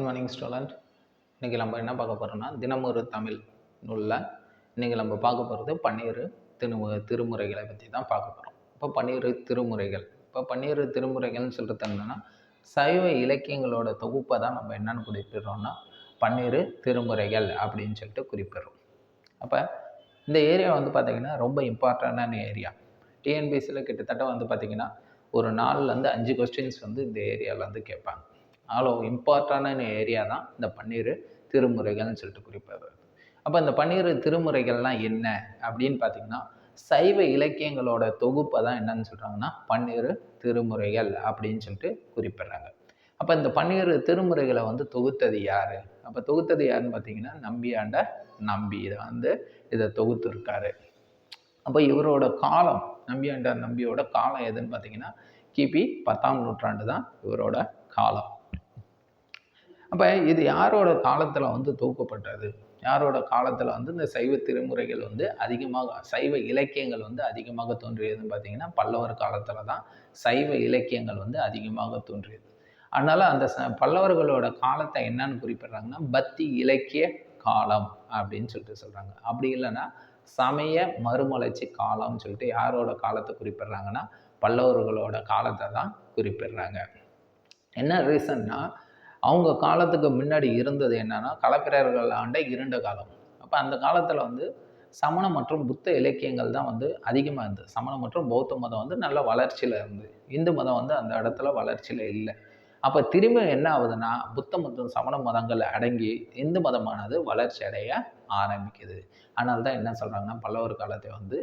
Good morning student இன்றைக்கி நம்ம என்ன பார்க்க போகிறோம்னா தினமொரு தமிழ் நூலில் இன்றைக்கி நம்ம பார்க்க போகிறது பன்னீர் திரும திருமுறைகளை பற்றி தான் பார்க்க போகிறோம் இப்போ பன்னீர் திருமுறைகள். இப்போ பன்னீர் திருமுறைகள்னு சொல்கிறது என்னென்னா சைவ இலக்கியங்களோட தொகுப்பை தான் நம்ம என்னென்னு குறிப்பிடுறோம்னா பன்னீர் திருமுறைகள் அப்படின்னு சொல்லிட்டு குறிப்பிடுறோம். அப்போ இந்த ஏரியா வந்து பார்த்திங்கன்னா ரொம்ப இம்பார்ட்டண்டான ஏரியா டிஎன்பிசியில் கிட்டத்தட்ட வந்து பார்த்திங்கன்னா ஒரு நாலுலேருந்து அஞ்சு கொஸ்டின்ஸ் வந்து இந்த ஏரியாவில் வந்து கேட்பாங்க. அவ்வளோ இம்பார்ட்டான ஏரியா தான் இந்த பன்னீர் திருமுறைகள்னு சொல்லிட்டு குறிப்பிடுறது அப்போ இந்த பன்னீர் திருமுறைகள்லாம் என்ன அப்படின்னு பார்த்தீங்கன்னா சைவ இலக்கியங்களோட தொகுப்பை தான் என்னன்னு சொல்கிறாங்கன்னா பன்னீர் திருமுறைகள் அப்படின்னு சொல்லிட்டு குறிப்பிடுறாங்க. அப்போ இந்த பன்னீர் திருமுறைகளை வந்து தொகுத்தது யார்? அப்போ தொகுத்தது யாருன்னு பார்த்தீங்கன்னா நம்பியாண்ட நம்பி. இதை வந்து இதை தொகுத்து இருக்காரு அப்போ இவரோட காலம் நம்பியாண்ட நம்பியோட காலம் எதுன்னு பார்த்தீங்கன்னா கிபி பத்தாம் நூற்றாண்டு தான் இவரோட காலம். அப்போ இது யாரோட காலத்தில் வந்து தூக்கப்பட்டது? யாரோட காலத்தில் வந்து இந்த சைவ திருமுறைகள் வந்து அதிகமாக சைவ இலக்கியங்கள் வந்து அதிகமாக தோன்றியதுன்னு பார்த்தீங்கன்னா பல்லவர் காலத்தில் தான் சைவ இலக்கியங்கள் வந்து அதிகமாக தோன்றியது. அதனால் அந்த ச பல்லவர்களோட காலத்தை என்னன்னு குறிப்பிடுறாங்கன்னா பக்தி இலக்கிய காலம் அப்படின்னு சொல்லிட்டு சொல்கிறாங்க அப்படி இல்லைன்னா சமய மறுமலர்ச்சி காலம்னு சொல்லிட்டு யாரோட காலத்தை குறிப்பிடுறாங்கன்னா பல்லவர்களோட காலத்தை தான் குறிப்பிடுறாங்க. என்ன ரீசன்னா அவங்க காலத்துக்கு முன்னாடி இருந்தது என்னன்னா களப்பிரர்கள் ஆண்ட இருண்ட காலம். அப்போ அந்த காலத்தில் வந்து சமண மற்றும் புத்த இலக்கியங்கள் தான் வந்து அதிகமாக இருந்தது. சமணம் மற்றும் பௌத்த மதம் வந்து நல்ல வளர்ச்சியில் இருந்து இந்து மதம் வந்து அந்த இடத்துல வளர்ச்சியில் இல்லை. அப்போ திரும்ப என்ன ஆகுதுன்னா புத்த மதம் சமண மதங்கள் அடங்கி இந்து மதமானது வளர்ச்சி அடைய ஆரம்பிக்குது. ஆனால் தான் என்ன சொல்கிறாங்கன்னா பல்லவர் காலத்தை வந்து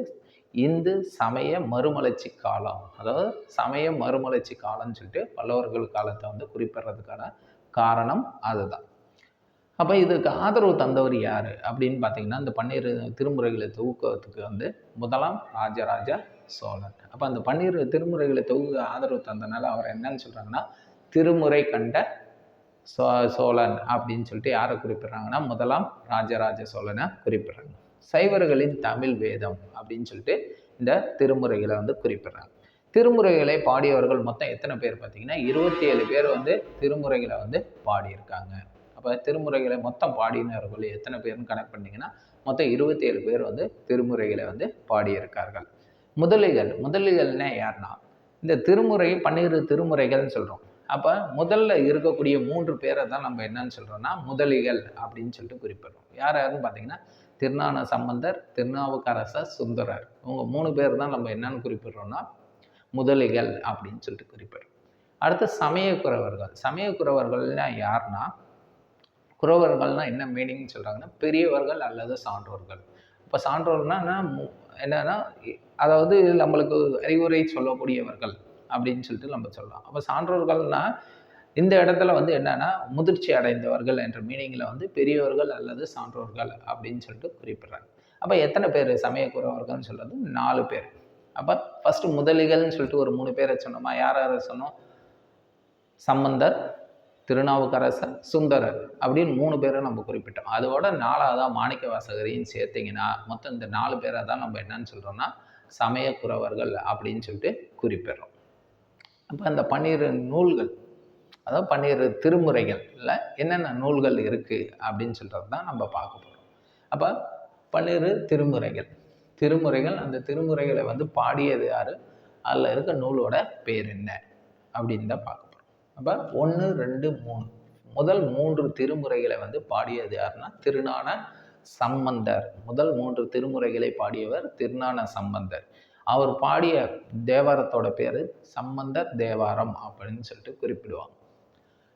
இந்து சமய மறுமலர்ச்சி காலம் அதாவது சமய மறுமலர்ச்சி காலம்னு சொல்லிட்டு பல்லவர்கள் காலத்தை வந்து குறிப்பிடுறதுக்கான காரணம் அதுதான். அப்போ இதுக்கு ஆதரவு தந்தவர் யார்? அப்படின்னு பார்த்தீங்கன்னா இந்த பன்னீர் திருமுறைகளை தொகுக்கிறதுக்கு வந்து முதலாம் ராஜராஜ சோழன். அப்போ அந்த பன்னீர் திருமுறைகளை தொகுக்க ஆதரவு தந்தனால அவர் என்னன்னு சொல்கிறாங்கன்னா திருமுறை கண்ட சோ சோழன் அப்படின்னு சொல்லிட்டு யாரை குறிப்பிட்றாங்கன்னா முதலாம் ராஜராஜ சோழனை குறிப்பிட்றாங்க. சைவர்களின் தமிழ் வேதம் அப்படின்னு சொல்லிட்டு இந்த திருமுறைகளை வந்து குறிப்பிட்றாங்க. திருமுறைகளை பாடியவர்கள் மொத்தம் எத்தனை பேர் பார்த்தீங்கன்னா இருபத்தி ஏழு பேர் வந்து திருமுறைகளை வந்து பாடியிருக்காங்க. அப்போ திருமுறைகளை மொத்தம் பாடினவர்கள் எத்தனை பேர்னு கனெக்ட் பண்ணிங்கன்னா மொத்தம் இருபத்தி ஏழு பேர் வந்து திருமுறைகளை வந்து பாடியிருக்கார்கள். முதலிகள் முதலிகள்னா யாருன்னா இந்த திருமுறை பன்னிரு திருமுறைகள்னு சொல்கிறோம் அப்போ முதல்ல இருக்கக்கூடிய மூன்று பேரை தான் நம்ம என்னன்னு சொல்கிறோம்னா முதலிகள் அப்படின்னு சொல்லிட்டு குறிப்பிடுறோம். யார் யாருன்னு பார்த்தீங்கன்னா திருநான சம்பந்தர் திருநாவுக்கரசர் சுந்தரர். இவங்க மூணு பேர் தான் நம்ம என்னன்னு குறிப்பிடுறோம்னா முதலிகள் அப்படின்னு சொல்லிட்டு குறிப்பிடுறோம் அடுத்து சமயக்குறவர்கள் குறவர்கள். யார்னா குறவர்கள்னால் என்ன மீனிங்னு சொல்கிறாங்கன்னா பெரியவர்கள் அல்லது சான்றோர்கள். இப்போ சான்றோர்கள்னா என்னன்னா அதாவது நம்மளுக்கு அறிவுரை சொல்லக்கூடியவர்கள் அப்படின்னு சொல்லிட்டு நம்ம சொல்லலாம். அப்போ சான்றோர்கள்னால் இந்த இடத்துல வந்து என்னென்னா முதிர்ச்சி அடைந்தவர்கள் என்ற மீனிங்கில் வந்து பெரியவர்கள் அல்லது சான்றோர்கள் அப்படின்னு சொல்லிட்டு குறிப்பிடுறாங்க. அப்போ எத்தனை பேர் சமயக்குறவர்கள்னு சொல்கிறது நாலு பேர். அப்போ ஃபஸ்ட்டு முதலிகள்னு சொல்லிட்டு ஒரு மூணு பேரை சொன்னோமா? யார் யாரை சொன்னோம்? சம்பந்தர் திருநாவுக்கரசர் சுந்தரர் அப்படின்னு மூணு பேரை நம்ம குறிப்பிட்டோம். அதோட நாலாவதாக மாணிக்க வாசகரையும் சேர்த்திங்கன்னா மொத்தம் இந்த நாலு பேரை தான் நம்ம என்னன்னு சொல்கிறோம்னா சமயக்குறவர்கள் அப்படின்னு சொல்லிட்டு குறிப்பிடுறோம். அப்போ அந்த பன்னிரு நூல்கள் அதாவது பன்னிரு திருமுறைகளில் என்னென்ன நூல்கள் இருக்குது அப்படின்னு சொல்கிறது தான் நம்ம பார்க்க போகிறோம் அப்போ பன்னிரு திருமுறைகள். திருமுறைகள் அந்த திருமுறைகளை வந்து பாடியது யார்? அதில் இருக்க நூலோட பேர் என்ன? அப்படின்னு தான் பார்க்க போகிறோம் அப்போ ஒன்று ரெண்டு மூணு. முதல் மூன்று திருமுறைகளை வந்து பாடியது யாருன்னா திருநான சம்பந்தர். முதல் மூன்று திருமுறைகளை பாடியவர் திருநான சம்பந்தர். அவர் பாடிய தேவாரத்தோட பேர் சம்பந்தர் தேவாரம் அப்படின்னு சொல்லிட்டு குறிப்பிடுவாங்க.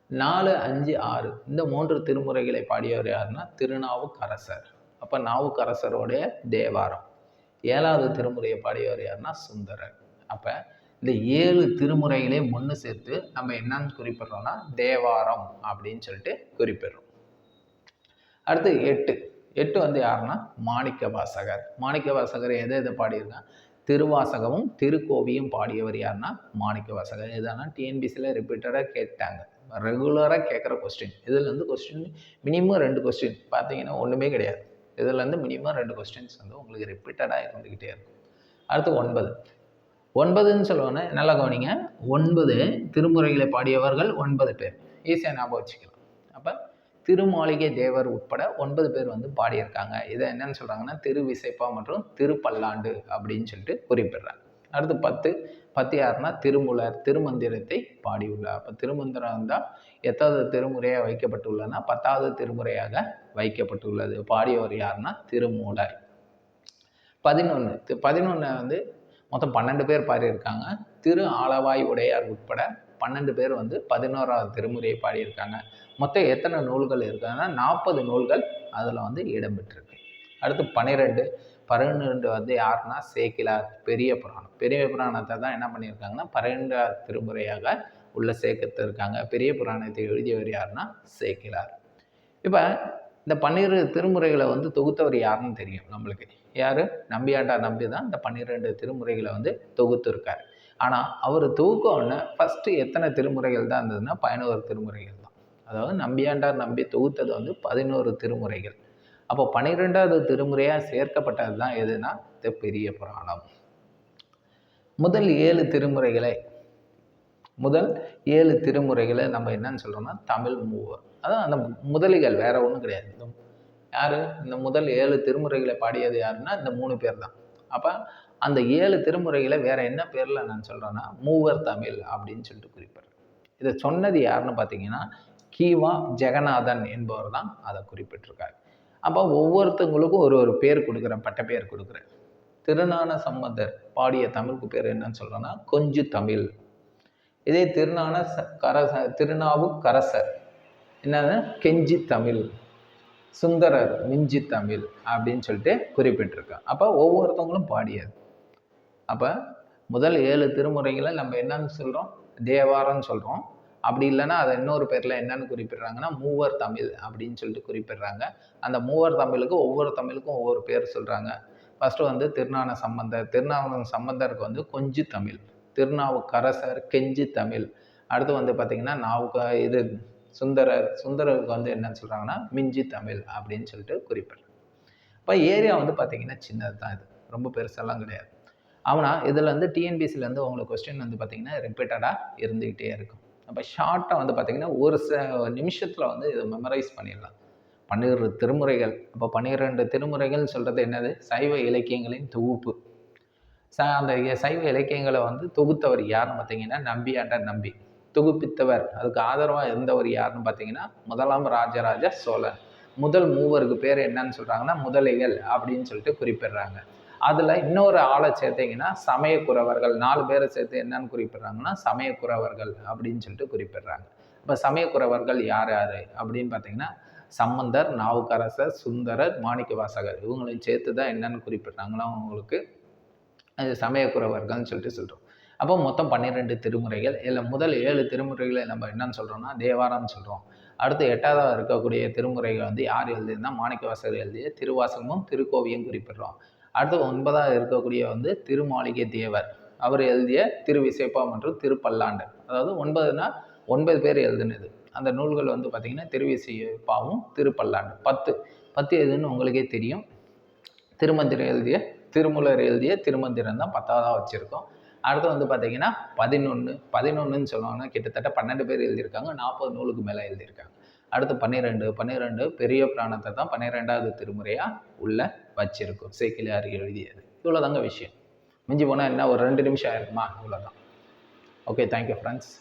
நாலு அஞ்சு ஆறு. இந்த மூன்று திருமுறைகளை பாடியவர் யாருன்னா திருநாவுக்கரசர். அப்போ நாவுக்கரசருடைய தேவாரம். ஏழாவது திருமுறையை பாடியவர் யாருன்னா சுந்தரர். அப்போ இந்த ஏழு திருமுறைகளே ஒன்று சேர்த்து நம்ம என்னன்னு குறிப்பிடுறோம்னா தேவாரம் அப்படின்னு சொல்லிட்டு குறிப்பிடுறோம். அடுத்து எட்டு. எட்டு வந்து யாருன்னா மாணிக்க வாசகர் மாணிக்க வாசகர் எதை எதை பாடியிருக்கான் திருவாசகமும் திருக்கோவியும் பாடியவர் யாருன்னா மாணிக்க வாசகர் இதெல்லாம் டிஎன்பிசியில் ரிப்பீட்டடாக கேட்டாங்க. ரெகுலராக கேட்குற கொஸ்டின் இதில் வந்து கொஸ்டின் மினிமம் ரெண்டு கொஸ்டின் பார்த்தீங்கன்னா ஒன்றுமே கிடையாது. இதுலேருந்து மினிமம் ரெண்டு கொஸ்டின்ஸ் வந்து உங்களுக்கு ரிப்பீட்டடாக இருந்துக்கிட்டே இருக்கும். அடுத்து ஒன்பது. ஒன்பதுன்னு சொல்லுவோன்னே நல்லா கவனிங்க. ஒன்பது திருமுறைகளை பாடியவர்கள் ஒன்பது பேர். ஈஸியாக ஞாபகம் வச்சுக்கலாம். அப்போ திருமாளிகை தேவர் உட்பட ஒன்பது பேர் வந்து பாடியிருக்காங்க. இதை என்னன்னு சொல்கிறாங்கன்னா திரு விசைப்பா மற்றும் திருப்பல்லாண்டு அப்படின்னு சொல்லிட்டு குறிப்பிடுறாங்க. அடுத்து பத்து. பத்து யாருன்னா திருமுலர் திருமந்திரத்தை பாடியுள்ளார். அப்போ திருமந்திரம் தான் எத்தாவது திருமுறையாக வைக்கப்பட்டுள்ளனா பத்தாவது திருமுறையாக வைக்கப்பட்டுள்ளது. பாடியவர் யாருன்னா திருமூலர். பதினொன்று பதினொன்று வந்து மொத்தம் பன்னெண்டு பேர் பாடியிருக்காங்க. திரு ஆலவாய் உடையார் உட்பட பன்னெண்டு பேர் வந்து பதினோராவது திருமுறையை பாடியிருக்காங்க. மொத்தம் எத்தனை நூல்கள் இருக்காங்கன்னா நாற்பது நூல்கள் அதில் வந்து இடம்பெற்றிருக்கு. அடுத்து பன்னிரெண்டு பன்னிரெண்டு வந்து யாருன்னா சேக்கிலார் பெரிய புராணம். பெரிய புராணத்தை தான் என்ன பண்ணியிருக்காங்கன்னா பன்னிரெண்டாவது திருமுறையாக உள்ள சேர்க்கத்து இருக்காங்க பெரிய புராணத்தை எழுதியவர் யாருன்னா சேக்கிலார். இப்போ இந்த பன்னிரு திருமுறைகளை வந்து தொகுத்தவர் யாருன்னு தெரியும் நம்மளுக்கு. யார்? நம்பியாண்டார் நம்பி தான் இந்த பன்னிரெண்டு திருமுறைகளை வந்து தொகுத்து இருக்கார் ஆனால் அவர் தொகுக்கோன்னு ஃபஸ்ட்டு எத்தனை திருமுறைகள் தான் இருந்ததுன்னா பதினோரு திருமுறைகள் தான். அதாவது நம்பியாண்டார் நம்பி தொகுத்தது வந்து பதினோரு திருமுறைகள். அப்போ பன்னிரெண்டாவது திருமுறையாக சேர்க்கப்பட்டது தான் எதுனா இந்த பெரிய புராணம். முதல் ஏழு திருமுறைகளை முதல் ஏழு திருமுறைகளை நம்ம என்னன்னு சொல்கிறோம்னா தமிழ் மூவர். அதான் அந்த முதலிகள் வேற ஒன்றும் கிடையாது. இந்த யார்? இந்த முதல் ஏழு திருமுறைகளை பாடியது யாருன்னா இந்த மூணு பேர் தான். அப்போ அந்த ஏழு திருமுறைகளை வேற என்ன பேரில் நான் சொல்கிறேன்னா மூவர் தமிழ் அப்படின்னு சொல்லிட்டு குறிப்பிட்றேன் இதை சொன்னது யாருன்னு பார்த்தீங்கன்னா கீவா ஜெகநாதன் என்பவர் தான் அதை குறிப்பிட்டிருக்காரு. அப்போ ஒவ்வொருத்தவங்களுக்கும் ஒரு ஒரு பேர் கொடுக்குறேன் பட்ட பேர் கொடுக்குறேன். திருநான சம்பந்தர் பாடிய தமிழுக்கு பேர் என்னன்னு சொல்கிறேன்னா கொஞ்சு தமிழ். இதே திருநான கரச திருநாவுக்கரசர் என்னன்னா என்னது? கெஞ்சி தமிழ். சுந்தரர் மிஞ்சி தமிழ் அப்படின்னு சொல்லிட்டு குறிப்பிட்டிருக்கேன் அப்போ ஒவ்வொருத்தவங்களும் பாடியது. அப்போ முதல் ஏழு திருமுறைகளை நம்ம என்னன்னு சொல்கிறோம் தேவாரம்னு சொல்கிறோம் அப்படி இல்லைன்னா அதை இன்னொரு பேரில் என்னென்னு குறிப்பிடுறாங்கன்னா மூவர் தமிழ் அப்படின்னு சொல்லிட்டு குறிப்பிடுறாங்க. அந்த மூவர் தமிழுக்கு ஒவ்வொரு தமிழுக்கும் ஒவ்வொரு பேர் சொல்கிறாங்க ஃபஸ்ட்டு வந்து திருநான சம்பந்தர். திருநான சம்பந்தருக்கு வந்து கொஞ்சி தமிழ். திருநாவுக்கரசர் கெஞ்சி தமிழ். அடுத்து வந்து பார்த்திங்கன்னா நாவுக்க இது சுந்தரர் சுந்தரருக்கு வந்து என்னன்னு சொல்கிறாங்கன்னா மிஞ்சி தமிழ் அப்படின்னு சொல்லிட்டு குறிப்பிடுறேன் இப்போ ஏரியா வந்து பார்த்திங்கன்னா சின்னது தான் இது. ரொம்ப பெருசெல்லாம் கிடையாது. ஆனால் இதில் வந்து டிஎன்பிசிலேருந்து உங்களுக்கு கொஸ்டின் வந்து பார்த்திங்கன்னா ரிப்பீட்டடாக இருந்துக்கிட்டே இருக்கும். அப்போ ஷார்ட்டாக வந்து பார்த்திங்கன்னா ஒரு ச நிமிஷத்தில் வந்து இதை மெமரைஸ் பண்ணிடலாம். பன்னிரண்டு திருமுறைகள். அப்போ பன்னிரெண்டு திருமுறைகள்னு சொல்கிறது என்னது? சைவ இலக்கியங்களின் தொகுப்பு. ச அந்த சைவ இலக்கியங்களை வந்து தொகுத்தவர் யாருன்னு பார்த்தீங்கன்னா நம்பியாண்ட நம்பி. தொகுப்பித்தவர். அதுக்கு ஆதரவாக இருந்தவர் யாருன்னு பார்த்தீங்கன்னா முதலாம் ராஜராஜ சோழன். முதல் மூவருக்கு பேர் என்னன்னு சொல்கிறாங்கன்னா முதலைகள் அப்படின்னு சொல்லிட்டு குறிப்பிடுறாங்க. அதில் இன்னொரு ஆளை சேர்த்தீங்கன்னா சமயக்குறவர்கள். நாலு பேரை சேர்த்து என்னன்னு குறிப்பிடுறாங்கன்னா சமயக்குறவர்கள் அப்படின்னு சொல்லிட்டு குறிப்பிடுறாங்க. இப்போ சமயக்குறவர்கள் யார் யார் அப்படின்னு பார்த்தீங்கன்னா சம்பந்தர் நாவுக்கரசர் சுந்தரர் மாணிக்க வாசகர் இவங்களையும் சேர்த்து தான் என்னென்னு குறிப்பிட்றாங்களோ அவங்களுக்கு அது சமயக்குறவர்கள்னு சொல்லிட்டு சொல்கிறோம் அப்போ மொத்தம் பன்னிரெண்டு திருமுறைகள். இல்லை முதல் ஏழு திருமுறைகளை நம்ம என்னன்னு சொல்கிறோம்னா தேவாரம்னு சொல்கிறோம் அடுத்து எட்டாவதாக இருக்கக்கூடிய திருமுறைகள் வந்து யார் எழுதியிருந்தா மாணிக்க வாசகர் எழுதிய திருவாசகமும் திருக்கோவியும் குறிப்பிடுறோம். அடுத்து ஒன்பதாக இருக்கக்கூடிய வந்து திருமாளிகை தேவர். அவர் எழுதிய திருவிசைப்பா மற்றும் திருப்பல்லாண்டு. அதாவது ஒன்பதுனா ஒன்பது பேர் எழுதுனது. அந்த நூல்கள் வந்து பார்த்திங்கன்னா திருவிசைப்பாவும் திருப்பல்லாண்டு. பத்து. பத்து எதுன்னு உங்களுக்கே தெரியும். திருமந்திரம் எழுதிய திருமூலர் எழுதிய திருமந்திரம் தான் பத்தாவதாக வச்சுருக்கோம். அடுத்து வந்து பார்த்தீங்கன்னா பதினொன்று பதினொன்றுன்னு சொல்லுவாங்கன்னா கிட்டத்தட்ட பன்னெண்டு பேர் எழுதியிருக்காங்க. நாற்பது நூலுக்கு மேலே எழுதியிருக்காங்க. அடுத்து பன்னிரெண்டு பன்னிரெண்டு பெரிய பிராணத்தை தான் பன்னிரெண்டாவது திருமுறையாக உள்ள வச்சிருக்கும். சேக்கிலியார் எழுதியது. இவ்வளோதாங்க விஷயம். மிஞ்சி போனால் என்ன ஒரு ரெண்டு நிமிஷம் ஆயிருக்குமா? இவ்வளோதான் ஓகே தேங்க்யூ ஃப்ரெண்ட்ஸ்